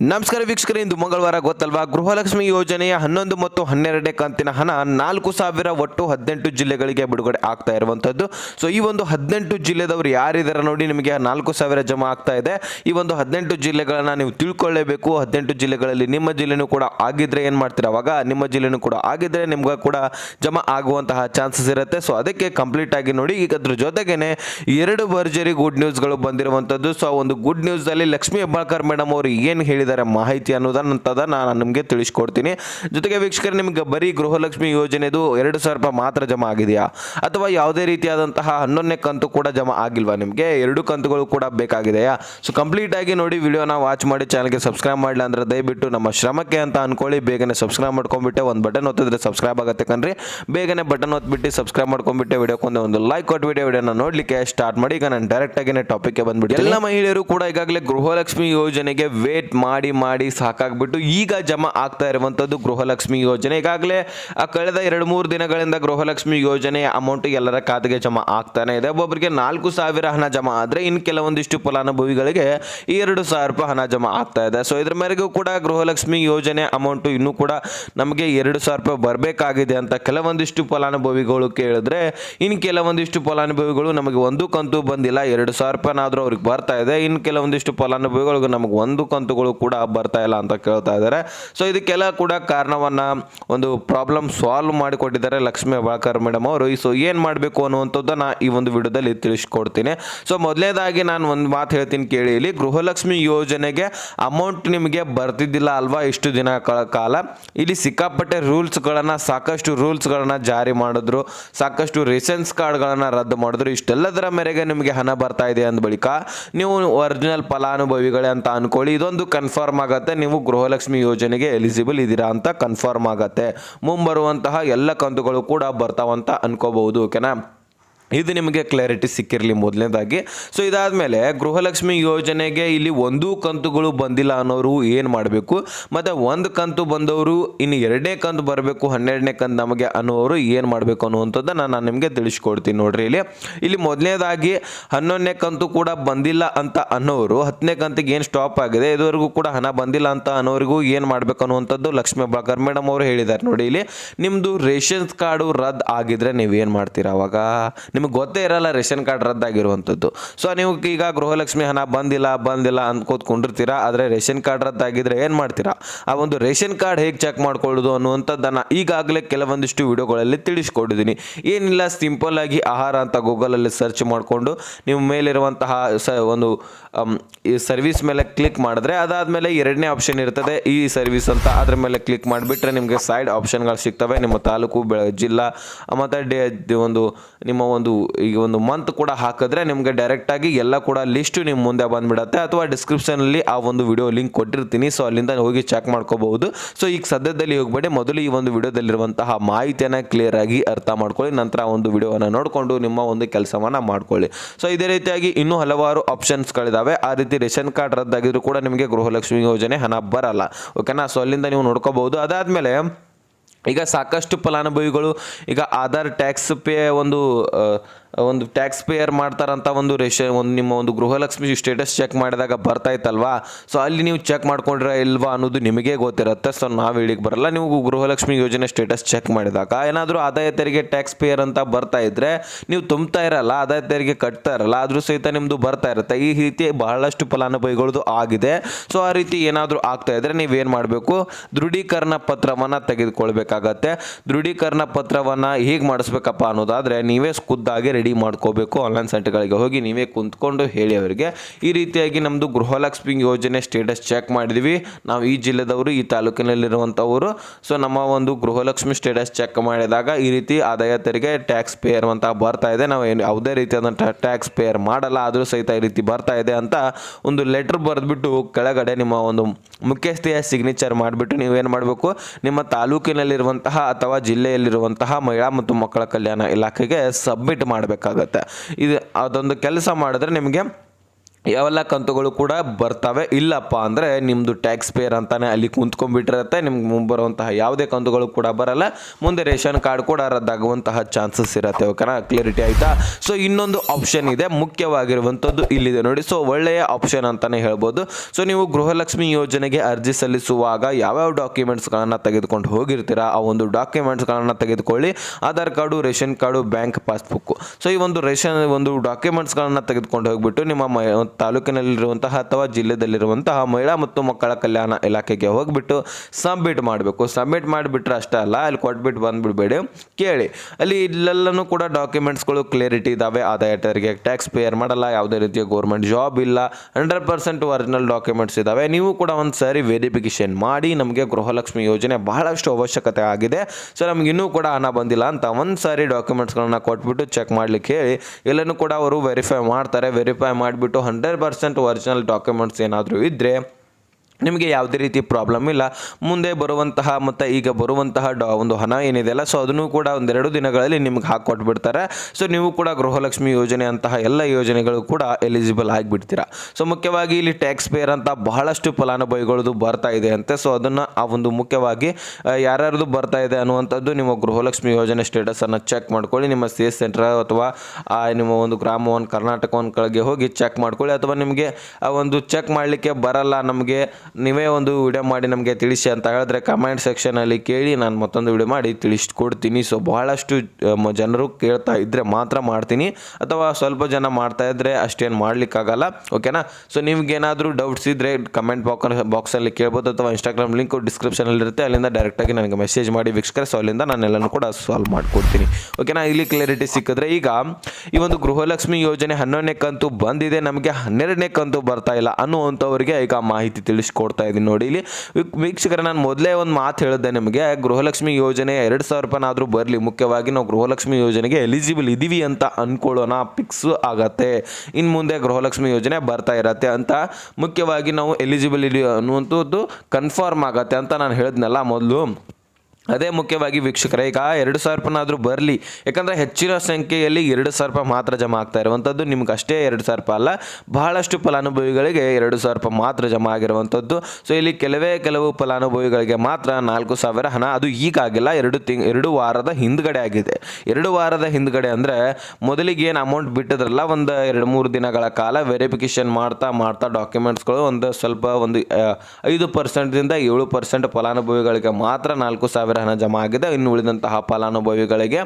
ನಮಸ್ಕಾರ ವೀಕ್ಷಕರೇ, ಇಂದು ಮಂಗಳವಾರ ಗೊತ್ತಲ್ವಾ? ಗೃಹಲಕ್ಷ್ಮಿ ಯೋಜನೆಯ ಹನ್ನೊಂದು ಮತ್ತು ಹನ್ನೆರಡನೇ ಕಂತಿನ ಹಣ ನಾಲ್ಕು ಸಾವಿರ ಒಟ್ಟು ಹದಿನೆಂಟು ಜಿಲ್ಲೆಗಳಿಗೆ ಬಿಡುಗಡೆ ಆಗ್ತಾ ಇರುವಂಥದ್ದು ಸೊ ಈ ಒಂದು ಹದಿನೆಂಟು ಜಿಲ್ಲೆದವರು ಯಾರಿದ್ದಾರೆ ನೋಡಿ ನಿಮಗೆ ನಾಲ್ಕು ಸಾವಿರ ಜಮಾ ಆಗ್ತಾ ಇದೆ. ಈ ಒಂದು ಹದಿನೆಂಟು ಜಿಲ್ಲೆಗಳನ್ನು ನೀವು ತಿಳ್ಕೊಳ್ಳೇಬೇಕು. ಹದಿನೆಂಟು ಜಿಲ್ಲೆಗಳಲ್ಲಿ ನಿಮ್ಮ ಜಿಲ್ಲೆನೂ ಕೂಡ ಆಗಿದ್ರೆ ಏನು ಮಾಡ್ತೀರಾ? ಅವಾಗ ನಿಮ್ಮ ಜಿಲ್ಲೆನೂ ಕೂಡ ಆಗಿದ್ರೆ ನಿಮ್ಗೆ ಕೂಡ ಜಮಾ ಆಗುವಂತಹ ಚಾನ್ಸಸ್ ಇರುತ್ತೆ. ಸೊ ಅದಕ್ಕೆ ಕಂಪ್ಲೀಟ್ ಆಗಿ ನೋಡಿ. ಈಗ ಅದ್ರ ಜೊತೆಗೇನೆ ಎರಡು ಭರ್ಜರಿ ಗುಡ್ ನ್ಯೂಸ್ಗಳು ಬಂದಿರುವಂಥದ್ದು ಸೊ ಒಂದು ಗುಡ್ ನ್ಯೂಸಲ್ಲಿ ಲಕ್ಷ್ಮೀ ಹೆಬ್ಬಾಳ್ಕರ್ ಮೇಡಮ್ ಅವರು ಏನು ಹೇಳಿದ್ದಾರೆ ಮಾಹಿತಿ ಅನ್ನೋದನ್ನಂತದ ನಾನು ನಿಮಗೆ ತಿಳಿಸ್ಕೊಡ್ತೀನಿ. ಜೊತೆಗೆ ವೀಕ್ಷಕರು, ನಿಮಗೆ ಬರೀ ಗೃಹಲಕ್ಷ್ಮಿ ಯೋಜನೆದು ಎರಡು ಸಾವಿರ ರೂಪಾಯಿ ಮಾತ್ರ ಜಮಾ ಆಗಿದೆಯಾ? ಅಥವಾ ಯಾವುದೇ ರೀತಿಯಾದಂತಹ ಹನ್ನೊಂದನೇ ಕಂತು ಕೂಡ ಜಮಾ ಆಗಿಲ್ವಾ ನಿಮಗೆ? ಎರಡು ಕಂತುಗಳು ಕೂಡ ಬೇಕಾಗಿದೆಯಾ? ಸೊ ಕಂಪ್ಲೀಟ್ ಆಗಿ ನೋಡಿ ವಿಡಿಯೋನ ವಾಚ್ ಮಾಡಿ ಚಾನಲ್ಗೆ ಸಬ್ಸ್ಕ್ರೈಬ್ ಮಾಡಲಿ ಅಂದ್ರೆ ದಯವಿಟ್ಟು ನಮ್ಮ ಶ್ರಮಕ್ಕೆ ಅಂತ ಅನ್ಕೊಳ್ಳಿ. ಬೇಗನೆ ಸಬ್ಸ್ಕ್ರೈಬ್ ಮಾಡ್ಕೊಂಡ್ಬಿಟ್ಟೆ ಒಂದು ಬಟನ್ ಒತ್ತಿದ್ರೆ ಸಬ್ಸ್ಕ್ರೈಬ್ ಆಗುತ್ತೆ ಕಣ್ರಿ. ಬೇಗನೆ ಬಟನ್ ಒತ್ಬಿಟ್ಟು ಸಬ್ಸ್ಕ್ರೈಬ್ ಮಾಡ್ಕೊಂಡ್ಬಿಟ್ಟೆ ವಿಡಿಯೋಕೊಂದು ಒಂದು ಲೈಕ್ ಕೊಟ್ಬಿಟ್ಟು ವಿಡಿಯೋನ ನೋಡಲಿಕ್ಕೆ ಸ್ಟಾರ್ಟ್ ಮಾಡಿ. ಈಗ ನಾನು ಡೈರೆಕ್ಟ್ ಆಗಿನೇ ಟಾಪಿಕ್ಗೆ ಬಂದ್ಬಿಟ್ಟು ಎಲ್ಲ ಮಹಿಳೆಯರು ಕೂಡ ಈಗಾಗಲೇ ಗೃಹಲಕ್ಷ್ಮಿ ಯೋಜನೆಗೆ ವೇಟ್ ಮಾಡಿ ಮಾಡಿ ಸಾಕಾಗ್ಬಿಟ್ಟು ಈಗ ಜಮಾ ಆಗ್ತಾ ಇರುವಂಥದ್ದು ಗೃಹಲಕ್ಷ್ಮಿ ಯೋಜನೆ. ಈಗಾಗಲೇ ಕಳೆದ ಎರಡು ಮೂರು ದಿನಗಳಿಂದ ಗೃಹಲಕ್ಷ್ಮಿ ಯೋಜನೆಯ ಅಮೌಂಟ್ ಎಲ್ಲರ ಖಾತೆಗೆ ಜಮಾ ಆಗ್ತಾನೆ ಇದೆ. ಒಬ್ಬೊಬ್ಬರಿಗೆ ನಾಲ್ಕು ಸಾವಿರ ಹಣ ಜಮಾ ಆದರೆ ಇನ್ನು ಕೆಲವೊಂದಿಷ್ಟು ಫಲಾನುಭವಿಗಳಿಗೆ ಎರಡು ಸಾವಿರ ರೂಪಾಯಿ ಹಣ ಜಮಾ ಆಗ್ತಾ ಇದೆ. ಸೊ ಇದ್ರ ಮೇರೆಗೂ ಕೂಡ ಗೃಹಲಕ್ಷ್ಮಿ ಯೋಜನೆ ಅಮೌಂಟು ಇನ್ನೂ ಕೂಡ ನಮಗೆ ಎರಡು ಸಾವಿರ ರೂಪಾಯಿ ಬರಬೇಕಾಗಿದೆ ಅಂತ ಕೆಲವೊಂದಿಷ್ಟು ಫಲಾನುಭವಿಗಳು ಕೇಳಿದ್ರೆ ಇನ್ನು ಕೆಲವೊಂದಿಷ್ಟು ಫಲಾನುಭವಿಗಳು ನಮಗೆ ಒಂದು ಕಂತು ಬಂದಿಲ್ಲ, ಎರಡು ಸಾವಿರ ರೂಪಾಯಿನಾದರೂ ಅವ್ರಿಗೆ ಬರ್ತಾ ಇದೆ. ಇನ್ನು ಕೆಲವೊಂದಿಷ್ಟು ಫಲಾನುಭವಿಗಳಿಗೆ ನಮಗೆ ಒಂದು ಕಂತುಗಳು ಕೂಡ ಬರ್ತಾ ಇಲ್ಲ ಅಂತ ಕೇಳ್ತಾ ಇದ್ದಾರೆ. ಸೊ ಇದಕ್ಕೆಲ್ಲ ಕೂಡ ಕಾರಣವನ್ನ ಒಂದು ಪ್ರಾಬ್ಲಮ್ ಸಾಲ್ವ್ ಮಾಡಿಕೊಟ್ಟಿದ್ದಾರೆ ಲಕ್ಷ್ಮೀ ಅಬಾಕರ್ ಮೇಡಮ್ ಅವರು. ಸೊ ಏನು ಮಾಡಬೇಕು ಅನ್ನುವಂಥದ್ದನ್ನ ಈ ಒಂದು ವಿಡಿಯೋದಲ್ಲಿ ತಿಳಿಸ್ಕೊಡ್ತೀನಿ. ಸೊ ಮೊದಲನೇದಾಗಿ ನಾನು ಒಂದು ಮಾತು ಹೇಳ್ತೀನಿ ಕೇಳಿ ಇಲ್ಲಿ. ಗೃಹಲಕ್ಷ್ಮಿ ಯೋಜನೆಗೆ ಅಮೌಂಟ್ ನಿಮಗೆ ಬರ್ತಿದ್ದಿಲ್ಲ ಅಲ್ವಾ ಇಷ್ಟು ದಿನ ಕಾಲ. ಇಲ್ಲಿ ಸಿಕ್ಕಾಪಟ್ಟೆ ರೂಲ್ಸ್ಗಳನ್ನು ಸಾಕಷ್ಟು ರೂಲ್ಸ್ಗಳನ್ನು ಜಾರಿ ಮಾಡಿದ್ರು. ಸಾಕಷ್ಟು ರೇಷನ್ಸ್ ಕಾರ್ಡ್ಗಳನ್ನು ರದ್ದು ಮಾಡಿದ್ರು. ಇಷ್ಟೆಲ್ಲದರ ಮೇರೆಗೆ ನಿಮಗೆ ಹಣ ಬರ್ತಾ ಇದೆ ಅಂದ ಬಳಿಕ ನೀವು ಒರಿಜಿನಲ್ ಫಲಾನುಭವಿಗಳೇ ಅಂತ ಅನ್ಕೊಳ್ಳಿ. ಇದೊಂದು ಕನ್ಫರ್ಮ್ ಆಗುತ್ತೆ. ನೀವು ಗೃಹಲಕ್ಷ್ಮಿ ಯೋಜನೆಗೆ ಎಲಿಜಿಬಲ್ ಇದ್ದೀರಾ ಅಂತ ಕನ್ಫರ್ಮ್ ಆಗುತ್ತೆ. ಮುಂಬರುವಂತಹ ಎಲ್ಲ ಕಂತುಗಳು ಕೂಡ ಬರ್ತಾವಂತ ಅನ್ಕೋಬಹುದು ಓಕೆನಾ ಇದು ನಿಮಗೆ ಕ್ಲಾರಿಟಿ ಸಿಕ್ಕಿರಲಿ ಮೊದಲನೇದಾಗಿ. ಸೊ ಇದಾದಮೇಲೆ ಗೃಹಲಕ್ಷ್ಮಿ ಯೋಜನೆಗೆ ಇಲ್ಲಿ ಒಂದೂ ಕಂತುಗಳು ಬಂದಿಲ್ಲ ಅನ್ನೋರು ಏನು ಮಾಡಬೇಕು? ಮತ್ತು ಒಂದು ಕಂತು ಬಂದವರು, ಇನ್ನು ಎರಡನೇ ಕಂತು ಬರಬೇಕು, ಹನ್ನೆರಡನೇ ಕಂತು ನಮಗೆ ಅನ್ನೋರು ಏನು ಮಾಡಬೇಕು ಅನ್ನುವಂಥದ್ದನ್ನು ನಾನು ನಿಮಗೆ ತಿಳಿಸ್ಕೊಡ್ತೀನಿ ನೋಡ್ರಿ ಇಲ್ಲಿ. ಇಲ್ಲಿ ಮೊದಲನೇದಾಗಿ ಹನ್ನೊಂದನೇ ಕಂತು ಕೂಡ ಬಂದಿಲ್ಲ ಅಂತ ಅನ್ನೋರು, ಹತ್ತನೇ ಕಂತಿಗೆ ಏನು ಸ್ಟಾಪ್ ಆಗಿದೆ, ಇದುವರೆಗೂ ಕೂಡ ಹಣ ಬಂದಿಲ್ಲ ಅಂತ ಅನ್ನೋರಿಗೂ ಏನು ಮಾಡಬೇಕು ಅನ್ನುವಂಥದ್ದು ಲಕ್ಷ್ಮೀ ಬಾಕರ್ ಮೇಡಮ್ ಅವರು ಹೇಳಿದ್ದಾರೆ. ನೋಡಿ ಇಲ್ಲಿ ನಿಮ್ಮದು ರೇಷನ್ಸ್ ಕಾರ್ಡು ರದ್ದು ಆಗಿದ್ರೆ ಏನು ಮಾಡ್ತೀರಾ ಅವಾಗ? ನಿಮಗೆ ಗೊತ್ತೇ ಇರಲ್ಲ ರೇಷನ್ ಕಾರ್ಡ್ ರದ್ದಾಗಿರುವಂಥದ್ದು ಸೊ ನೀವು ಈಗ ಗೃಹಲಕ್ಷ್ಮಿ ಹಣ ಬಂದಿಲ್ಲ ಬಂದಿಲ್ಲ ಅನ್ಕೋತ್ ಕೊಂಡಿರ್ತೀರಾ, ಆದರೆ ರೇಷನ್ ಕಾರ್ಡ್ ರದ್ದಾಗಿದ್ರೆ ಏನು ಮಾಡ್ತೀರಾ? ಆ ಒಂದು ರೇಷನ್ ಕಾರ್ಡ್ ಹೇಗೆ ಚೆಕ್ ಮಾಡ್ಕೊಳ್ಳೋದು ಅನ್ನುವಂಥದ್ದನ್ನು ಈಗಾಗಲೇ ಕೆಲವೊಂದಿಷ್ಟು ವಿಡಿಯೋಗಳಲ್ಲಿ ತಿಳಿಸ್ಕೊಟ್ಟಿದ್ದೀನಿ ಏನಿಲ್ಲ ಸಿಂಪಲ್ ಆಗಿ ಆಹಾರ ಅಂತ ಗೂಗಲಲ್ಲಿ ಸರ್ಚ್ ಮಾಡಿಕೊಂಡು ನಿಮ್ಮ ಮೇಲಿರುವಂತಹ ಸ ಒಂದು ಈ ಸರ್ವಿಸ್ ಮೇಲೆ ಕ್ಲಿಕ್ ಮಾಡಿದ್ರೆ ಅದಾದಮೇಲೆ ಎರಡನೇ ಆಪ್ಷನ್ ಇರ್ತದೆ, ಈ ಸರ್ವಿಸ್ ಅಂತ. ಅದ್ರ ಮೇಲೆ ಕ್ಲಿಕ್ ಮಾಡಿಬಿಟ್ರೆ ನಿಮಗೆ ಸೈಡ್ ಆಪ್ಷನ್ಗಳು ಸಿಗ್ತವೆ. ನಿಮ್ಮ ತಾಲೂಕು ಜಿಲ್ಲಾ, ಮತ್ತು ಒಂದು, ನಿಮ್ಮ ಒಂದು ಈಗ ಒಂದು ಮಂತ್ ಕೂಡ ಹಾಕಿದ್ರೆ ನಿಮಗೆ ಡೈರೆಕ್ಟಾಗಿ ಎಲ್ಲ ಕೂಡ ಲಿಸ್ಟು ನಿಮ್ಮ ಮುಂದೆ ಬಂದ್ಬಿಡತ್ತೆ. ಅಥವಾ ಡಿಸ್ಕ್ರಿಪ್ಷನಲ್ಲಿ ಆ ಒಂದು ವಿಡಿಯೋ ಲಿಂಕ್ ಕೊಟ್ಟಿರ್ತೀನಿ. ಸೊ ಅಲ್ಲಿಂದ ಹೋಗಿ ಚೆಕ್ ಮಾಡ್ಕೋಬಹುದು. ಸೊ ಈಗ ಸದ್ಯದಲ್ಲಿ ಹೋಗಬೇಡಿ. ಮೊದಲು ಈ ಒಂದು ವಿಡಿಯೋದಲ್ಲಿರುವಂತಹ ಮಾಹಿತಿಯನ್ನು ಕ್ಲಿಯರ್ ಆಗಿ ಅರ್ಥ ಮಾಡ್ಕೊಳ್ಳಿ. ನಂತರ ಒಂದು ವಿಡಿಯೋವನ್ನು ನೋಡಿಕೊಂಡು ನಿಮ್ಮ ಒಂದು ಕೆಲಸವನ್ನು ಮಾಡ್ಕೊಳ್ಳಿ. ಸೊ ಇದೇ ರೀತಿಯಾಗಿ ಇನ್ನೂ ಹಲವಾರು ಆಪ್ಷನ್ಸ್ಗಳಿದ್ದಾವೆ ಆ ರೀತಿ ರೇಷನ್ ಕಾರ್ಡ್ ರದ್ದಾಗಿದ್ರು ಕೂಡ ನಿಮಗೆ ಗೃಹಲಕ್ಷ್ಮಿ ಯೋಜನೆ ಹಣ ಬರಲ್ಲ. ಓಕೆನಾ ಸೊ ಅಲ್ಲಿಂದ ನೀವು ನೋಡ್ಕೋಬಹುದು. ಅದಾದಮೇಲೆ ಈಗ ಸಾಕಷ್ಟು ಫಲಾನುಭವಿಗಳು ಈಗ ಆಧಾರ್ ಟ್ಯಾಕ್ಸ್ ಪೇ ಒಂದು ಒಂದು ಟ್ಯಾಕ್ಸ್ ಪೇಯರ್ ಮಾಡ್ತಾರಂತ ಒಂದು ರೇಷನ್ ಒಂದು ನಿಮ್ಮ ಒಂದು ಗೃಹಲಕ್ಷ್ಮಿ ಸ್ಟೇಟಸ್ ಚೆಕ್ ಮಾಡಿದಾಗ ಬರ್ತಾ ಇತ್ತಲ್ವಾ ಸೊ ಅಲ್ಲಿ ನೀವು ಚೆಕ್ ಮಾಡ್ಕೊಂಡ್ರೆ ಇಲ್ವಾ ಅನ್ನೋದು ನಿಮಗೆ ಗೊತ್ತಿರುತ್ತೆ. ಸೊ ನಾವು ಹೇಳಿಕ್ಕೆ ಬರಲ್ಲ. ನೀವು ಗೃಹಲಕ್ಷ್ಮಿ ಯೋಜನೆ ಸ್ಟೇಟಸ್ ಚೆಕ್ ಮಾಡಿದಾಗ ಏನಾದರೂ ಆದಾಯ ತೆರಿಗೆ ಟ್ಯಾಕ್ಸ್ ಪೇಯರ್ ಅಂತ ಬರ್ತಾ ಇದ್ರೆ ನೀವು ತುಂಬ್ತಾ ಇರಲ್ಲ, ಆದಾಯ ತೆರಿಗೆ ಕಟ್ತಾ ಇರಲ್ಲ, ಆದರೂ ಸಹಿತ ನಿಮ್ಮದು ಬರ್ತಾ ಇರುತ್ತೆ. ಈ ರೀತಿ ಬಹಳಷ್ಟು ಫಲಾನುಭವಿಗಳದ್ದು ಆಗಿದೆ. ಸೊ ಆ ರೀತಿ ಏನಾದರೂ ಆಗ್ತಾ ಇದ್ರೆ ನೀವೇನು ಮಾಡಬೇಕು? ದೃಢೀಕರಣ ಪತ್ರವನ್ನು ತೆಗೆದುಕೊಳ್ಬೇಕಾಗತ್ತೆ. ದೃಢೀಕರಣ ಪತ್ರವನ್ನು ಹೇಗೆ ಮಾಡಿಸ್ಬೇಕಪ್ಪ ಅನ್ನೋದಾದರೆ ನೀವೇ ಖುದ್ದಾಗಿ ರೆಡಿ ಮಾಡ್ಕೋಬೇಕು ಆನ್ಲೈನ್ ಸೆಂಟರ್ಗಳಿಗೆ ಹೋಗಿ ನೀವೇ ಕುಂತ್ಕೊಂಡು ಹೇಳಿ ಅವರಿಗೆ. ಈ ರೀತಿಯಾಗಿ ನಮ್ಮದು ಗೃಹಲಕ್ಷ್ಮಿ ಯೋಜನೆ ಸ್ಟೇಟಸ್ ಚೆಕ್ ಮಾಡಿದ್ವಿ. ನಾವು ಈ ಜಿಲ್ಲೆದವರು, ಈ ತಾಲೂಕಿನಲ್ಲಿರುವಂಥವರು. ಸೊ ನಮ್ಮ ಒಂದು ಗೃಹಲಕ್ಷ್ಮಿ ಸ್ಟೇಟಸ್ ಚೆಕ್ ಮಾಡಿದಾಗ ಈ ರೀತಿ ಆದಾಯ ತೆರಿಗೆ ಟ್ಯಾಕ್ಸ್ ಪೇಯರ್ ಅಂತ ಬರ್ತಾ ಇದೆ. ನಾವು ಏನು ಯಾವುದೇ ರೀತಿಯಾದಂಥ ಟ್ಯಾಕ್ಸ್ ಪೇಯರ್ ಮಾಡಲ್ಲ, ಆದರೂ ಸಹಿತ ಈ ರೀತಿ ಬರ್ತಾ ಇದೆ ಅಂತ ಒಂದು ಲೆಟ್ರ್ ಬರೆದ್ಬಿಟ್ಟು ಕೆಳಗಡೆ ನಿಮ್ಮ ಒಂದು ಮುಖ್ಯಸ್ಥೆಯ ಸಿಗ್ನೇಚರ್ ಮಾಡಿಬಿಟ್ಟು ನೀವೇನು ಮಾಡಬೇಕು? ನಿಮ್ಮ ತಾಲೂಕಿನಲ್ಲಿರುವಂತಹ ಅಥವಾ ಜಿಲ್ಲೆಯಲ್ಲಿರುವಂತಹ ಮಹಿಳಾ ಮತ್ತು ಮಕ್ಕಳ ಕಲ್ಯಾಣ ಇಲಾಖೆಗೆ ಸಬ್ಮಿಟ್ ಮಾಡಬೇಕಾಗತ್ತೆ. ಇದು ಅದೊಂದು ಕೆಲಸ ಮಾಡಿದ್ರೆ ನಿಮಗೆ ಯಾವೆಲ್ಲ ಕಂತುಗಳು ಕೂಡ ಬರ್ತವೆ? ಇಲ್ಲಪ್ಪ ಅಂದರೆ ನಿಮ್ಮದು ಟ್ಯಾಕ್ಸ್ ಪೇಯರ್ ಅಂತಾನೆ ಅಲ್ಲಿ ಕುಂತ್ಕೊಂಡ್ಬಿಟ್ಟಿರುತ್ತೆ. ನಿಮ್ಗೆ ಮುಂಬರುವಂತಹ ಯಾವುದೇ ಕಂತುಗಳು ಕೂಡ ಬರಲ್ಲ. ಮುಂದೆ ರೇಷನ್ ಕಾರ್ಡ್ ಕೂಡ ರದ್ದಾಗುವಂತಹ ಚಾನ್ಸಸ್ ಇರುತ್ತೆ ಓಕೆನಾ ಕ್ಲಿಯರಿಟಿ ಆಯಿತಾ? ಸೊ ಇನ್ನೊಂದು ಆಪ್ಷನ್ ಇದೆ, ಮುಖ್ಯವಾಗಿರುವಂಥದ್ದು ಇಲ್ಲಿದೆ ನೋಡಿ. ಸೊ ಒಳ್ಳೆಯ ಆಪ್ಷನ್ ಅಂತಲೇ ಹೇಳ್ಬೋದು. ಸೊ ನೀವು ಗೃಹಲಕ್ಷ್ಮಿ ಯೋಜನೆಗೆ ಅರ್ಜಿ ಸಲ್ಲಿಸುವಾಗ ಯಾವ್ಯಾವ ಡಾಕ್ಯುಮೆಂಟ್ಸ್ಗಳನ್ನು ತೆಗೆದುಕೊಂಡು ಹೋಗಿರ್ತೀರಾ? ಆ ಒಂದು ಡಾಕ್ಯುಮೆಂಟ್ಸ್ಗಳನ್ನು ತೆಗೆದುಕೊಳ್ಳಿ. Aadhaar card, ration card, bank passbook so ಈ ಒಂದು ರೇಷನ್, ಒಂದು ಡಾಕ್ಯುಮೆಂಟ್ಸ್ಗಳನ್ನು ತೆಗೆದುಕೊಂಡು ಹೋಗಿಬಿಟ್ಟು ನಿಮ್ಮ ತಾಲೂಕಿನಲ್ಲಿರುವಂತಹ ಅಥವಾ ಜಿಲ್ಲೆಯಲ್ಲಿರುವಂತಹ ಮಹಿಳಾ ಮತ್ತು ಮಕ್ಕಳ ಕಲ್ಯಾಣ ಇಲಾಖೆಗೆ ಹೋಗಿಬಿಟ್ಟು ಸಬ್ಮಿಟ್ ಮಾಡಬೇಕು. ಸಬ್ಮಿಟ್ ಮಾಡಿಬಿಟ್ರೆ ಅಷ್ಟೇ ಅಲ್ಲ, ಅಲ್ಲಿ ಕೊಟ್ಬಿಟ್ಟು ಬಂದುಬಿಡಬೇಡಿ. ಕೇಳಿ. ಅಲ್ಲಿ ಇಲ್ಲೆಲ್ಲನೂ ಕೂಡ ಡಾಕ್ಯುಮೆಂಟ್ಸ್ಗಳು ಕ್ಲಿಯರಿಟಿ ಇದ್ದಾವೆ ಆದಾಯ ತೆರಿಗೆ, ಟ್ಯಾಕ್ಸ್ ಪೇಯರ್ ಮಾಡಲ್ಲ, ಯಾವುದೇ ರೀತಿಯ ಗೌರ್ಮೆಂಟ್ ಜಾಬ್ ಇಲ್ಲ. ಹಂಡ್ರೆಡ್ ಪರ್ಸೆಂಟ್ ಒರಿಜಿನಲ್ ಡಾಕ್ಯುಮೆಂಟ್ಸ್ ಇದ್ದಾವೆ ನೀವು ಕೂಡ ಒಂದು ಸಾರಿ ವೆರಿಫಿಕೇಶನ್ ಮಾಡಿ ನಮಗೆ ಗೃಹಲಕ್ಷ್ಮಿ ಯೋಜನೆ ಬಹಳಷ್ಟು ಅವಶ್ಯಕತೆ ಆಗಿದೆ. ಸೊ ನಮ್ಗೆ ಇನ್ನೂ ಕೂಡ ಹಣ ಬಂದಿಲ್ಲ ಅಂತ ಒಂದು ಸಾರಿ ಡಾಕ್ಯುಮೆಂಟ್ಸ್ಗಳನ್ನ ಕೊಟ್ಬಿಟ್ಟು ಚೆಕ್ ಮಾಡ್ಲಿಕ್ಕೆ ಹೇಳಿ. ಎಲ್ಲನೂ ಕೂಡ ಅವರು ವೆರಿಫೈ ಮಾಡ್ತಾರೆ. ವೆರಿಫೈ ಮಾಡಿಬಿಟ್ಟು ಹಂಡ್ರೆಡ್ ಪರ್ಸೆಂಟ್ ಒರಿಜಿನಲ್ ಡಾಕ್ಯುಮೆಂಟ್ಸ್ ಏನಾದರೂ ಇದ್ದರೆ ನಿಮಗೆ ಯಾವುದೇ ರೀತಿ ಪ್ರಾಬ್ಲಮ್ ಇಲ್ಲ. ಮುಂದೆ ಬರುವಂತಹ ಮತ್ತು ಈಗ ಬರುವಂತಹ ಡಾ ಒಂದು ಹಣ ಏನಿದೆಯಲ್ಲ ಸೊ ಅದನ್ನು ಕೂಡ ಒಂದೆರಡು ದಿನಗಳಲ್ಲಿ ನಿಮ್ಗೆ ಹಾಕ್ಕೊಟ್ಬಿಡ್ತಾರೆ ಸೊ ನೀವು ಕೂಡ ಗೃಹಲಕ್ಷ್ಮಿ ಯೋಜನೆ ಅಂತಹ ಎಲ್ಲ ಯೋಜನೆಗಳು ಕೂಡ ಎಲಿಜಿಬಲ್ ಆಗಿಬಿಡ್ತೀರಾ. ಸೊ ಮುಖ್ಯವಾಗಿ ಇಲ್ಲಿ ಟ್ಯಾಕ್ಸ್ ಪೇಯರ್ ಅಂತ ಬಹಳಷ್ಟು ಫಲಾನುಭವಿಗಳದು ಬರ್ತಾ ಇದೆ ಅಂತೆ. ಸೊ ಅದನ್ನು ಆ ಒಂದು ಮುಖ್ಯವಾಗಿ ಯಾರ್ಯಾರ್ದು ಬರ್ತಾ ಇದೆ ಅನ್ನುವಂಥದ್ದು ನಿಮ್ಮ ಗೃಹಲಕ್ಷ್ಮಿ ಯೋಜನೆ ಸ್ಟೇಟಸನ್ನು ಚೆಕ್ ಮಾಡ್ಕೊಳ್ಳಿ. ನಿಮ್ಮ ಸಿ ಎಸ್ ಸೆಂಟರ್ ಅಥವಾ ನಿಮ್ಮ ಒಂದು ಗ್ರಾಮ ಒನ್ ಕರ್ನಾಟಕ ಒನ್ ಕಡೆಗೆ ಹೋಗಿ ಚೆಕ್ ಮಾಡ್ಕೊಳ್ಳಿ. ಅಥವಾ ನಿಮಗೆ, ಆ, ಒಂದು ಚೆಕ್ ಮಾಡಲಿಕ್ಕೆ ಬರಲ್ಲ ನಮಗೆ ನೀವೇ ಒಂದು ವಿಡಿಯೋ ಮಾಡಿ ನಮಗೆ ತಿಳಿಸಿ ಅಂತ ಹೇಳಿದ್ರೆ ಕಮೆಂಟ್ ಸೆಕ್ಷನಲ್ಲಿ ಕೇಳಿ ನಾನು ಮತ್ತೊಂದು ವಿಡಿಯೋ ಮಾಡಿ ತಿಳಿಸ್ಕೊಡ್ತೀನಿ. ಸೊ ಬಹಳಷ್ಟು ಜನರು ಕೇಳ್ತಾ ಇದ್ದರೆ ಮಾತ್ರ ಮಾಡ್ತೀನಿ. ಅಥವಾ ಸ್ವಲ್ಪ ಜನ ಮಾಡ್ತಾ ಇದ್ದರೆ ಅಷ್ಟೇನು ಮಾಡ್ಲಿಕ್ಕಾಗಲ್ಲ. ಓಕೆನಾ ಸೊ ನಿಮ್ಗೇನಾದರೂ ಡೌಟ್ಸ್ ಇದ್ದರೆ ಕಮೆಂಟ್ ಬಾಕ್ಸ್ ಬಾಕ್ಸಲ್ಲಿ ಕೇಳ್ಬೋದು ಅಥವಾ ಇನ್ಸ್ಟಾಗ್ರಾಮ್ ಲಿಂಕ್ ಡಿಸ್ಕ್ರಿಪ್ಷನಲ್ಲಿ ಇರುತ್ತೆ. ಅಲ್ಲಿಂದ ಡೈರೆಕ್ಟಾಗಿ ನನಗೆ ಮೆಸೇಜ್ ಮಾಡಿ ವೀಕ್ಷಕರೇ. ಸೊ ಅಲ್ಲಿಂದ ನಾನೆಲ್ಲನೂ ಕೂಡ ಸಾಲ್ವ್ ಮಾಡ್ಕೊಡ್ತೀನಿ. ಓಕೆನಾ ಇಲ್ಲಿ ಕ್ಲಾರಿಟಿ ಸಿಕ್ಕಿದ್ರೆ ಈಗ ಈ ಒಂದು ಗೃಹಲಕ್ಷ್ಮಿ ಯೋಜನೆ ಹನ್ನೊಂದನೇ ಕಂತು ಬಂದಿದೆ. ನಮಗೆ ಹನ್ನೆರಡನೇ ಕಂತು ಬರ್ತಾ ಇಲ್ಲ ಅನ್ನುವಂಥವ್ರಿಗೆ ಈಗ ಮಾಹಿತಿ ತಿಳಿಸ್ಕೊಡ್ತಾ ಇದ್ದೀನಿ ನೋಡಿ. ಇಲ್ಲಿ ವೀಕ್ಷಕರೇ, ನಾನು ಮೊದಲೇ ಒಂದು ಮಾತು ಹೇಳಿದ್ದೆ ನಿಮಗೆ, ಗೃಹಲಕ್ಷ್ಮಿ ಯೋಜನೆ ಎರಡು ಸಾವಿರ ರೂಪಾಯಿನಾದರೂ ಬರಲಿ. ಮುಖ್ಯವಾಗಿ ನಾವು ಗೃಹಲಕ್ಷ್ಮಿ ಯೋಜನೆಗೆ ಎಲಿಜಿಬಲ್ ಇದ್ದೀವಿ ಅಂತ ಅಂದ್ಕೊಳ್ಳೋಣ ಫಿಕ್ಸ್ ಆಗತ್ತೆ. ಇನ್ನು ಮುಂದೆ ಗೃಹಲಕ್ಷ್ಮಿ ಯೋಜನೆ ಬರ್ತಾ ಇರತ್ತೆ ಅಂತ ಮುಖ್ಯವಾಗಿ ನಾವು ಎಲಿಜಿಬಲ್ ಇದೀವಿ ಅನ್ನುವಂಥದ್ದು ಕನ್ಫರ್ಮ್ ಆಗತ್ತೆ ಅಂತ ನಾನು ಹೇಳಿದ್ನಲ್ಲ ಮೊದಲು. ಅದೇ ಮುಖ್ಯವಾಗಿ ವೀಕ್ಷಕರೇ, ಈಗ ಎರಡು ಸಾವಿರ ರೂಪಾಯಿನಾದರೂ ಬರಲಿ. ಯಾಕಂದರೆ ಹೆಚ್ಚಿನ ಸಂಖ್ಯೆಯಲ್ಲಿ ಎರಡು ಸಾವಿರ ರೂಪಾಯಿ ಮಾತ್ರ ಜಮಾ ಆಗ್ತಾ ಇರುವಂಥದ್ದು. ನಿಮ್ಗೆ ಅಷ್ಟೇ ಎರಡು ಸಾವಿರ ರೂಪಾಯಿ ಅಲ್ಲ, ಬಹಳಷ್ಟು ಫಲಾನುಭವಿಗಳಿಗೆ ಎರಡು ಸಾವಿರ ರೂಪಾಯಿ ಮಾತ್ರ ಜಮಾ ಆಗಿರುವಂಥದ್ದು. ಸೊ ಇಲ್ಲಿ ಕೆಲವೇ ಕೆಲವು ಫಲಾನುಭವಿಗಳಿಗೆ ಮಾತ್ರ ನಾಲ್ಕು ಸಾವಿರ ಹಣ. ಅದು ಈಗ ಆಗಿಲ್ಲ, ಎರಡು ತಿಂಗ್ ಎರಡು ವಾರದ ಹಿಂದ್ಗಡೆ ಆಗಿದೆ. ಎರಡು ವಾರದ ಹಿಂದ್ಗಡೆ ಅಂದರೆ ಮೊದಲಿಗೆ ಏನು ಅಮೌಂಟ್ ಬಿಟ್ಟಿದ್ರಲ್ಲ, ಒಂದು ಎರಡು ಮೂರು ದಿನಗಳ ಕಾಲ ವೆರಿಫಿಕೇಷನ್ ಮಾಡ್ತಾ ಮಾಡ್ತಾ ಡಾಕ್ಯುಮೆಂಟ್ಸ್ಗಳು ಒಂದು ಸ್ವಲ್ಪ ಒಂದು ಐದು ಪರ್ಸೆಂಟ್ದಿಂದ ಏಳು ಪರ್ಸೆಂಟ್ ಫಲಾನುಭವಿಗಳಿಗೆ ಮಾತ್ರ ನಾಲ್ಕು ಸಾವಿರ ಹಣ ಜಮಾ ಆಗಿದೆ. ಇನ್ನು ಉಳಿದಂತಹ ಫಲಾನುಭವಿಗಳಿಗೆ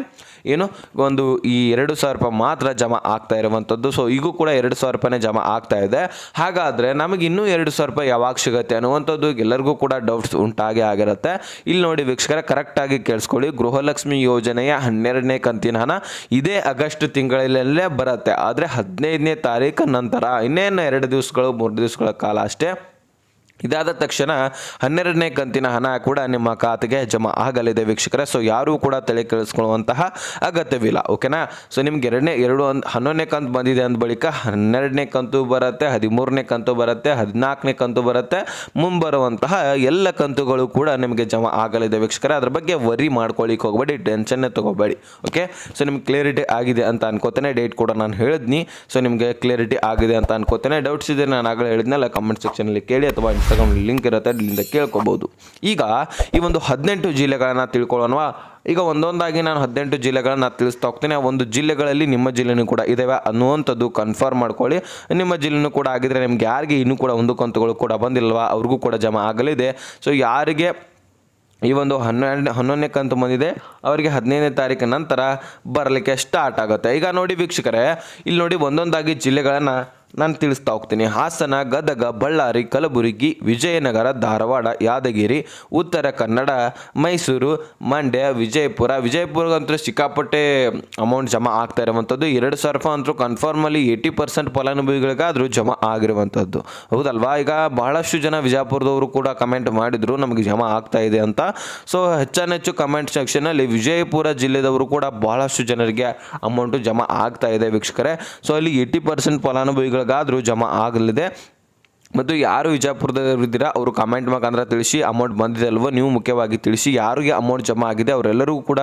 ಏನು ಒಂದು ಈ ಎರಡು ಸಾವಿರ ರೂಪಾಯಿ ಮಾತ್ರ ಜಮಾ ಆಗ್ತಾ ಇರುವಂಥದ್ದು ಸೊ ಈಗೂ ಕೂಡ ಎರಡು ಸಾವಿರ ರೂಪಾಯಿನೇ ಜಮಾ ಆಗ್ತಾ ಇದೆ. ಹಾಗಾದರೆ ನಮಗೆ ಇನ್ನೂ ಎರಡು ಸಾವಿರ ರೂಪಾಯಿ ಯಾವಾಗ ಸಿಗುತ್ತೆ ಅನ್ನುವಂಥದ್ದು ಎಲ್ಲರಿಗೂ ಕೂಡ ಡೌಟ್ಸ್ ಉಂಟಾಗಿ ಆಗಿರುತ್ತೆ. ಇಲ್ಲಿ ನೋಡಿ ವೀಕ್ಷಕರ ಕರೆಕ್ಟಾಗಿ ಕೇಳಿಸ್ಕೊಳ್ಳಿ. ಗೃಹಲಕ್ಷ್ಮಿ ಯೋಜನೆಯ ಹನ್ನೆರಡನೇ ಕಂತಿನ ಹಣ ಇದೇ ಆಗಸ್ಟ್ ತಿಂಗಳಲ್ಲೇ ಬರುತ್ತೆ. ಆದರೆ ಹದಿನೈದನೇ ತಾರೀಕು ನಂತರ ಇನ್ನೇನು ಎರಡು ದಿವಸಗಳು, ಮೂರು ದಿವಸಗಳ ಕಾಲ ಅಷ್ಟೇ ಇದಾದ ತಕ್ಷಣ ಹನ್ನೆರಡನೇ ಕಂತಿನ ಹಣ ಕೂಡ ನಿಮ್ಮ ಖಾತೆಗೆ ಜಮಾ ಆಗಲಿದೆ ವೀಕ್ಷಕರೇ. ಸೊ ಯಾರೂ ಕೂಡ ತಲೆ ಕೆಡಿಸ್ಕೊಳ್ಳುವಂತಹ ಅಗತ್ಯವಿಲ್ಲ. ಓಕೆನಾ ಸೊ ನಿಮ್ಗೆ ಎರಡನೇ, ಎರಡು ಒಂದು ಹನ್ನೊಂದನೇ ಕಂತು ಬಂದಿದೆ ಅಂದ ಬಳಿಕ ಹನ್ನೆರಡನೇ ಕಂತು ಬರುತ್ತೆ, ಹದಿಮೂರನೇ ಕಂತು ಬರುತ್ತೆ, ಹದಿನಾಲ್ಕನೇ ಕಂತು ಬರುತ್ತೆ, ಮುಂಬರುವಂತಹ ಎಲ್ಲ ಕಂತುಗಳು ಕೂಡ ನಿಮಗೆ ಜಮಾ ಆಗಲಿದೆ ವೀಕ್ಷಕರೇ. ಅದ್ರ ಬಗ್ಗೆ ವರಿ ಮಾಡ್ಕೊಳ್ಳಿಕ್ಕೆ ಹೋಗಬೇಡಿ ಟೆನ್ಷನ್ನೇ ತೊಗೋಬೇಡಿ. ಓಕೆ ಸೊ ನಿಮ್ಗೆ ಕ್ಲಿಯರಿಟಿ ಆಗಿದೆ ಅಂತ ಅನ್ಕೋತೇನೆ. ಡೇಟ್ ಕೂಡ ನಾನು ಹೇಳಿದ್ನಿ. ಸೊ ನಿಮಗೆ ಕ್ಲಿಯರಿಟಿ ಆಗಿದೆ ಅಂತ ಅನ್ಕೋತೇನೆ. ಡೌಟ್ಸ್ ಇದೆ ನಾನು ಆಗಲೇ ಹೇಳಿದ್ನಲ್ಲ ಕಮೆಂಟ್ ಸೆಕ್ಷನಲ್ಲಿ ಕೇಳಿ ಅಥವಾ ಇನ್ಸ್ಟಾಗ್ರಾಮ್ ಲಿಂಕ್ ಇರುತ್ತೆ ಅಲ್ಲಿಂದ ಕೇಳ್ಕೊಬೋದು. ಈಗ ಈ ಒಂದು ಹದಿನೆಂಟು ಜಿಲ್ಲೆಗಳನ್ನು ತಿಳ್ಕೊಳ್ಳೋಣವಾ? ಈಗ ಒಂದೊಂದಾಗಿ ನಾನು ಹದಿನೆಂಟು ಜಿಲ್ಲೆಗಳನ್ನು ತಿಳಿಸ್ತಾ ಹೋಗ್ತೀನಿ. ಒಂದು ಜಿಲ್ಲೆಗಳಲ್ಲಿ ನಿಮ್ಮ ಜಿಲ್ಲೆನೂ ಕೂಡ ಇದಾವೆ ಅನ್ನುವಂಥದ್ದು ಕನ್ಫರ್ಮ್ ಮಾಡ್ಕೊಳ್ಳಿ. ನಿಮ್ಮ ಜಿಲ್ಲೆನೂ ಕೂಡ ಆಗಿದ್ರೆ ನಿಮ್ಗೆ ಯಾರಿಗೆ ಇನ್ನೂ ಕೂಡ ಒಂದು ಕಂತುಗಳು ಕೂಡ ಬಂದಿಲ್ವಾ ಅವ್ರಿಗೂ ಕೂಡ ಜಮಾ ಆಗಲಿದೆ. ಸೊ ಯಾರಿಗೆ ಈ ಒಂದು ಹನ್ನೆರಡು ಹನ್ನೊಂದನೇ ಕಂತು ಬಂದಿದೆ, ಅವರಿಗೆ ಹದಿನೈದನೇ ತಾರೀಕು ನಂತರ ಬರಲಿಕ್ಕೆ ಸ್ಟಾರ್ಟ್ ಆಗುತ್ತೆ. ಈಗ ನೋಡಿ ವೀಕ್ಷಕರೇ, ಇಲ್ಲಿ ನೋಡಿ ಒಂದೊಂದಾಗಿ ಜಿಲ್ಲೆಗಳನ್ನು ನಾನು ತಿಳಿಸ್ತಾ ಹೋಗ್ತೀನಿ. ಹಾಸನ, ಗದಗ, ಬಳ್ಳಾರಿ, ಕಲಬುರಗಿ, ವಿಜಯನಗರ, ಧಾರವಾಡ, ಯಾದಗಿರಿ, ಉತ್ತರ ಕನ್ನಡ, ಮೈಸೂರು, ಮಂಡ್ಯ, ವಿಜಯಪುರ. ವಿಜಯಪುರಗಂತೂ ಸಿಕ್ಕಾಪಟ್ಟೆ ಅಮೌಂಟ್ ಜಮಾ ಆಗ್ತಾ ಇರುವಂಥದ್ದು ಎರಡು ಸಾವಿರ ರೂಪಾಯಿ ಅಂತೂ ಕನ್ಫರ್ಮಲ್ಲಿ ಏಯ್ಟಿ ಪರ್ಸೆಂಟ್ ಫಲಾನುಭವಿಗಳಿಗಾದರೂ ಜಮಾ ಆಗಿರುವಂಥದ್ದು ಹೌದಲ್ವಾ? ಈಗ ಬಹಳಷ್ಟು ಜನ ವಿಜಯಪುರದವರು ಕೂಡ ಕಮೆಂಟ್ ಮಾಡಿದರು, ನಮಗೆ ಜಮಾ ಆಗ್ತಾ ಇದೆ ಅಂತ. ಸೊ ಹೆಚ್ಚಾನೆಚ್ಚು ಕಮೆಂಟ್ ಸೆಕ್ಷನಲ್ಲಿ ವಿಜಯಪುರ ಜಿಲ್ಲೆದವರು ಕೂಡ ಬಹಳಷ್ಟು ಜನರಿಗೆ ಅಮೌಂಟು ಜಮಾ ಆಗ್ತಾ ಇದೆ ವೀಕ್ಷಕರೇ. ಸೊ ಅಲ್ಲಿ ಏಯ್ಟಿ ಪರ್ಸೆಂಟ್ ಫಲಾನುಭವಿಗಳಿಗಾದರೂ ಜಮಾ ಆಗಲಿದೆ. ಮತ್ತು ಯಾರು ವಿಜಯಪುರದಲ್ಲಿದ್ದೀರಾ ಅವರು ಕಮೆಂಟ್ ಮುಖಾಂತರ ತಿಳಿಸಿ ಅಮೌಂಟ್ ಬಂದಿದೆ ಅಲ್ವೋ, ನೀವು ಮುಖ್ಯವಾಗಿ ತಿಳಿಸಿ, ಯಾರಿಗೆ ಅಮೌಂಟ್ ಜಮಾ ಆಗಿದೆ, ಅವರೆಲ್ಲರಿಗೂ ಕೂಡ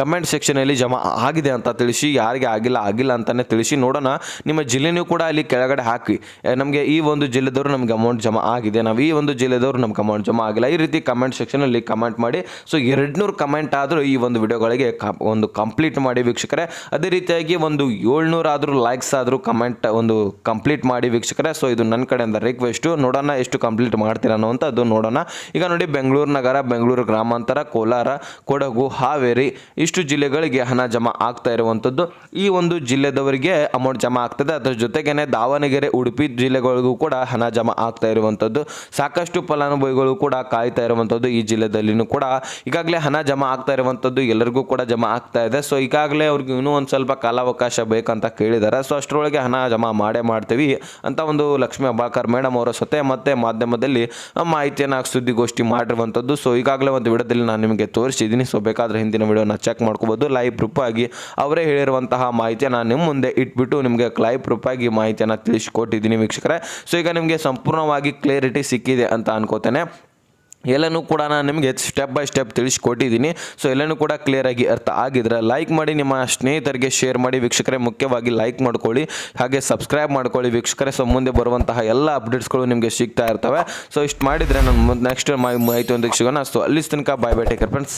ಕಮೆಂಟ್ ಸೆಕ್ಷನಲ್ಲಿ ಜಮಾ ಆಗಿದೆ ಅಂತ ತಿಳಿಸಿ, ಯಾರಿಗೆ ಆಗಿಲ್ಲ ಆಗಿಲ್ಲ ಅಂತಲೇ ತಿಳಿಸಿ, ನೋಡೋಣ. ನಿಮ್ಮ ಜಿಲ್ಲೆನೂ ಕೂಡ ಅಲ್ಲಿ ಕೆಳಗಡೆ ಹಾಕಿ. ನಮಗೆ ಈ ಒಂದು ಜಿಲ್ಲೆದವರು ನಮಗೆ ಅಮೌಂಟ್ ಜಮಾ ಆಗಿದೆ, ನಾವು ಈ ಒಂದು ಜಿಲ್ಲೆದವರು ನಮ್ಗೆ ಅಮೌಂಟ್ ಜಮಾ ಆಗಿಲ್ಲ. ಈ ರೀತಿ ಕಮೆಂಟ್ ಸೆಕ್ಷನಲ್ಲಿ ಕಮೆಂಟ್ ಮಾಡಿ ಸೊ ಎರಡುನೂರು ಕಮೆಂಟ್ ಆದರೂ ಈ ಒಂದು ವಿಡಿಯೋಗಳಿಗೆ ಒಂದು ಕಂಪ್ಲೀಟ್ ಮಾಡಿ ವೀಕ್ಷಕರೇ. ಅದೇ ರೀತಿಯಾಗಿ ಒಂದು ಏಳ್ನೂರಾದರೂ ಲೈಕ್ಸ್ ಆದರೂ ಕಮೆಂಟ್ ಒಂದು ಕಂಪ್ಲೀಟ್ ಮಾಡಿ ವೀಕ್ಷಕರೇ. ಸೊ ಇದು ನನ್ನ ಕಡೆಯಿಂದ ರಿಕ್ವೆಸ್ಟು ನೋಡೋಣ, ಎಷ್ಟು ಕಂಪ್ಲೀಟ್ ಮಾಡ್ತೀರಾ ಅನ್ನೋವಂಥದ್ದು ನೋಡೋಣ. ಈಗ ನೋಡಿ, ಬೆಂಗಳೂರು ನಗರ, ಬೆಂಗಳೂರು ಗ್ರಾಮಾಂತರ, ಕೋಲಾರ, ಕೊಡಗು, ಹಾವೇರಿ, ಇಷ್ಟು ಜಿಲ್ಲೆಗಳಿಗೆ ಹಣ ಜಮಾ ಆಗ್ತಾ ಇರುವಂಥದ್ದು. ಈ ಒಂದು ಜಿಲ್ಲೆದವರಿಗೆ ಅಮೌಂಟ್ ಜಮಾ ಆಗ್ತದೆ. ಅದರ ಜೊತೆಗೇನೆ ದಾವಣಗೆರೆ, ಉಡುಪಿ ಜಿಲ್ಲೆಗಳಿಗೂ ಕೂಡ ಹಣ ಜಮಾ ಆಗ್ತಾ ಇರುವಂಥದ್ದು. ಸಾಕಷ್ಟು ಫಲಾನುಭವಿಗಳು ಕೂಡ ಕಾಯ್ತಾ ಇರುವಂಥದ್ದು ಈ ಜಿಲ್ಲೆದಲ್ಲಿನೂ ಕೂಡ. ಈಗಾಗಲೇ ಹಣ ಜಮಾ ಆಗ್ತಾ ಇರುವಂಥದ್ದು ಎಲ್ಲರಿಗೂ ಕೂಡ ಜಮಾ ಆಗ್ತಾ ಇದೆ. ಸೊ ಈಗಾಗಲೇ ಅವ್ರಿಗೆ ಇನ್ನೂ ಒಂದು ಸ್ವಲ್ಪ ಕಾಲಾವಕಾಶ ಬೇಕಂತ ಕೇಳಿದ್ದಾರೆ ಸೊ ಅಷ್ಟರೊಳಗೆ ಹಣ ಜಮಾ ಮಾಡೇ ಮಾಡ್ತೀವಿ ಅಂತ ಒಂದು ಲಕ್ಷ್ಮೀ ಅಬಾಕರ್ ಮೇಡಮ್ ಸೊತೆ ಮತ್ತೆ ಮಾಧ್ಯಮದಲ್ಲಿ ಮಾಹಿತಿಯನ್ನು ಸುದ್ದಿಗೋಷ್ಠಿ ಮಾಡಿರುವಂಥದ್ದು ಸೊ ಈಗಾಗಲೇ ಒಂದು ವಿಡಿಯೋದಲ್ಲಿ ನಾನು ನಿಮಗೆ ತೋರಿಸಿದ್ದೀನಿ. ಸೊ ಬೇಕಾದರೆ ಹಿಂದಿನ ವಿಡಿಯೋನ ಚೆಕ್ ಮಾಡ್ಕೋಬೋದು. ಲೈವ್ ಪ್ರೂಫ್ ಆಗಿ ಅವರೇ ಹೇಳಿರುವಂತಹ ಮಾಹಿತಿಯನ್ನು ನಿಮ್ಮ ಮುಂದೆ ಇಟ್ಬಿಟ್ಟು ನಿಮಗೆ ಲೈವ್ ಪ್ರೂಫ್ ಆಗಿ ಮಾಹಿತಿಯನ್ನು ತಿಳಿಸಿಕೊಟ್ಟಿದ್ದೀನಿ ವೀಕ್ಷಕರೇ. ಸೊ ಈಗ ನಿಮಗೆ ಸಂಪೂರ್ಣವಾಗಿ ಕ್ಲಿಯರಿಟಿ ಸಿಕ್ಕಿದೆ ಅಂತ ಅನ್ಕೋತೇನೆ. ಎಲ್ಲನೂ ಕೂಡ ನಾನು ನಿಮಗೆ ಸ್ಟೆಪ್ ಬೈ ಸ್ಟೆಪ್ ತಿಳಿಸ್ಕೊಟ್ಟಿದ್ದೀನಿ. ಸೊ ಎಲ್ಲನೂ ಕೂಡ ಕ್ಲಿಯರಾಗಿ ಅರ್ಥ ಆಗಿದ್ರೆ ಲೈಕ್ ಮಾಡಿ, ನಿಮ್ಮ ಸ್ನೇಹಿತರಿಗೆ ಶೇರ್ ಮಾಡಿ, ವೀಕ್ಷಕರೇ ಮುಖ್ಯವಾಗಿ ಲೈಕ್ ಮಾಡ್ಕೊಳ್ಳಿ. ಹಾಗೆ ಸಬ್ಸ್ಕ್ರೈಬ್ ಮಾಡ್ಕೊಳ್ಳಿ ವೀಕ್ಷಕರೇ. ಸೊ ಮುಂದೆ ಬರುವಂತಹ ಎಲ್ಲ ಅಪ್ಡೇಟ್ಸ್ಗಳು ನಿಮಗೆ ಸಿಗ್ತಾ ಇರ್ತವೆ. ಸೊ ಇಷ್ಟು ಮಾಡಿದರೆ ನಾನು ನೆಕ್ಸ್ಟ್ ಒಂದು ಸಿಗೋಣ. ಸೊ ಅಲ್ಲಿ ತನಕ ಬಾಯ್ ಬೈ ಟೇಕರ್ ಫ್ರೆಂಡ್ಸ್